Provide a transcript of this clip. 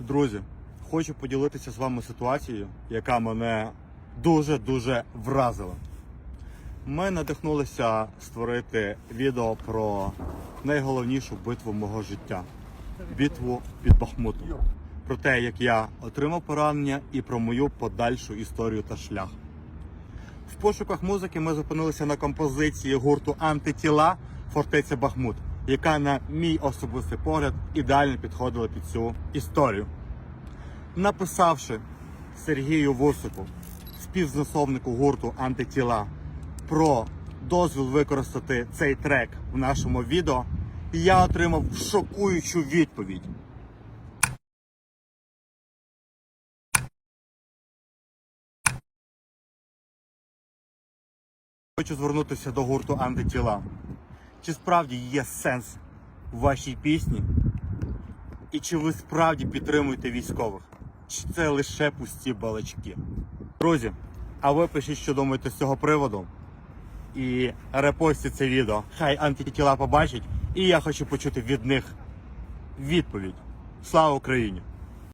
Друзі, хочу поділитися з вами ситуацією, яка мене дуже-дуже вразила. Ми надихнулися створити відео про найголовнішу битву мого життя битву під Бахмутом. Про те, як я отримав поранення і про мою подальшу історію та шлях. В пошуках музики ми зупинилися на композиції гурту Антитіла Фортеця Бахмут, яка, на мій особистий погляд, ідеально підходила під цю історію. Написавши Сергію Вусику, співзасновнику гурту Антитіла, про дозвіл використати цей трек в нашому відео, я отримав шокуючу відповідь. Хочу звернутися до гурту Антитіла. Чи справді є сенс у вашій пісні? І чи ви справді підтримуєте військових? Чи це лише пусті балачки? Друзі, а ви пишіть, що думаєте з цього приводу. І репостіть це відео. Хай антитіла побачать. І я хочу почути від них відповідь. Слава Україні!